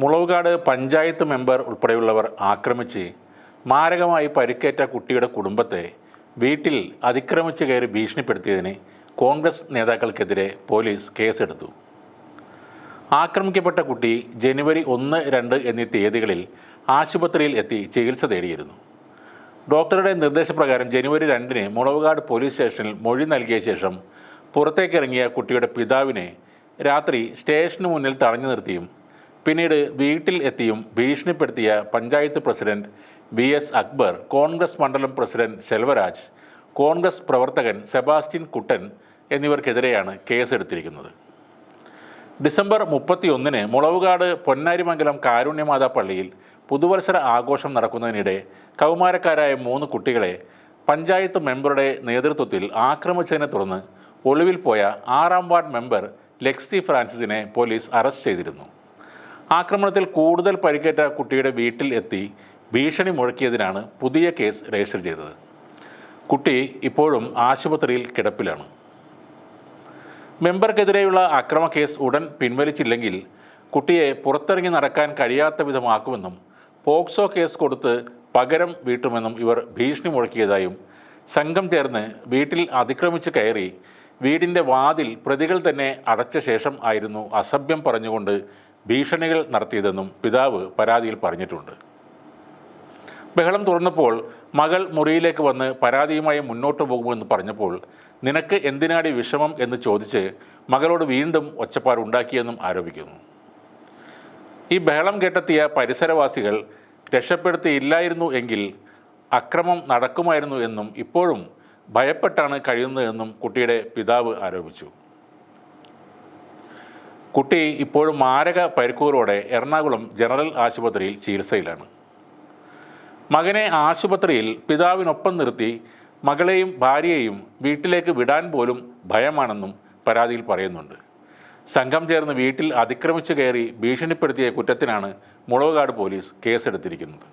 Mulavukad panchayat member ഉൾപ്പെടെയുള്ളവർ ആക്രമിച്ച് മാരകമായി പരിക്കേറ്റ കുട്ടിയുടെ കുടുംബത്തെ വീട്ടിൽ അതിക്രമിച്ച് കയറി ഭീഷണിപ്പെടുത്തിയതിന് കോൺഗ്രസ് നേതാക്കൾക്കെതിരെ പോലീസ് കേസെടുത്തു. ആക്രമിക്കപ്പെട്ട കുട്ടി ജനുവരി ഒന്ന് രണ്ട് എന്നീ തീയതികളിൽ ആശുപത്രിയിൽ എത്തി ചികിത്സ തേടിയിരുന്നു. ഡോക്ടറുടെ നിർദ്ദേശപ്രകാരം ജനുവരി രണ്ടിന് മുളവുകാട് പോലീസ് സ്റ്റേഷനിൽ മൊഴി നൽകിയ ശേഷം പുറത്തേക്കിറങ്ങിയ കുട്ടിയുടെ പിതാവിനെ രാത്രി സ്റ്റേഷന് മുന്നിൽ തടഞ്ഞു നിർത്തിയും പിന്നീട് വീട്ടിൽ എത്തിയും ഭീഷണിപ്പെടുത്തിയ panchayat president V S Akbar Congress മണ്ഡലം പ്രസിഡന്റ് ശെൽവരാജ് കോൺഗ്രസ് പ്രവർത്തകൻ സെബാസ്റ്റ്യൻ കുട്ടൻ എന്നിവർക്കെതിരെയാണ് കേസെടുത്തിരിക്കുന്നത്. ഡിസംബർ മുപ്പത്തിയൊന്നിന് മുളവുകാട് പൊന്നാരിമംഗലം കാരുണ്യമാതാ പള്ളിയിൽ പുതുവത്സര ആഘോഷം നടക്കുന്നതിനിടെ കൗമാരക്കാരായ മൂന്ന് കുട്ടികളെ പഞ്ചായത്ത് മെമ്പറുടെ നേതൃത്വത്തിൽ ആക്രമിച്ചതിനെ തുടർന്ന് ഒളിവിൽ പോയ ആറാം വാർഡ് മെമ്പർ ലെക്സി ഫ്രാൻസിസിനെ പോലീസ് അറസ്റ്റ് ചെയ്തിരുന്നു. ആക്രമണത്തിൽ കൂടുതൽ പരിക്കേറ്റ കുട്ടിയുടെ വീട്ടിൽ എത്തി ഭീഷണി മുഴക്കിയതിനാണ് പുതിയ കേസ് രജിസ്റ്റർ ചെയ്തത്. കുട്ടി ഇപ്പോഴും ആശുപത്രിയിൽ കിടപ്പിലാണ്. മെമ്പർക്കെതിരെയുള്ള അക്രമ കേസ് ഉടൻ പിൻവലിച്ചില്ലെങ്കിൽ കുട്ടിയെ പുറത്തിറങ്ങി നടക്കാൻ കഴിയാത്ത വിധമാക്കുമെന്നും പോക്സോ കേസ് കൊടുത്ത് പകരം വീട്ടുമെന്നും ഇവർ ഭീഷണി മുഴക്കിയതായും സംഘം ചേർന്ന് വീട്ടിൽ അതിക്രമിച്ച് കയറി വീടിന്റെ വാതിൽ പ്രതികൾ തന്നെ അടച്ച ശേഷം ആയിരുന്നു അസഭ്യം പറഞ്ഞുകൊണ്ട് ഭീഷണികൾ നടത്തിയതെന്നും പിതാവ് പരാതിയിൽ പറഞ്ഞിട്ടുണ്ട്. ബഹളം തുറന്നപ്പോൾ മകൾ മുറിയിലേക്ക് വന്ന് പരാതിയുമായി മുന്നോട്ട് പോകുമെന്ന് പറഞ്ഞപ്പോൾ നിനക്ക് എന്തിനാടി വിഷമം എന്ന് ചോദിച്ച് മകളോട് വീണ്ടും ഒച്ചപ്പാടുണ്ടാക്കിയെന്നും ആരോപിക്കുന്നു. ഈ ബഹളം കേട്ടെത്തിയ പരിസരവാസികൾ രക്ഷപ്പെടുത്തിയില്ലായിരുന്നു എങ്കിൽ അക്രമം നടക്കുമായിരുന്നു എന്നും ഇപ്പോഴും ഭയപ്പെട്ടാണ് കഴിയുന്നതെന്നും കുട്ടിയുടെ പിതാവ് ആരോപിച്ചു. കുട്ടി ഇപ്പോഴും മാരക പരിക്കുകളോടെ എറണാകുളം ജനറൽ ആശുപത്രിയിൽ ചികിത്സയിലാണ്. മകനെ ആശുപത്രിയിൽ പിതാവിനൊപ്പം നിർത്തി മകളെയും ഭാര്യയെയും വീട്ടിലേക്ക് വിടാൻ പോലും ഭയമാണെന്നും പരാതിയിൽ പറയുന്നുണ്ട്. സംഘം ചേർന്ന് വീട്ടിൽ അതിക്രമിച്ചു കയറി ഭീഷണിപ്പെടുത്തിയ കുറ്റത്തിനാണ് മുളവുകാട് പോലീസ് കേസെടുത്തിരിക്കുന്നത്.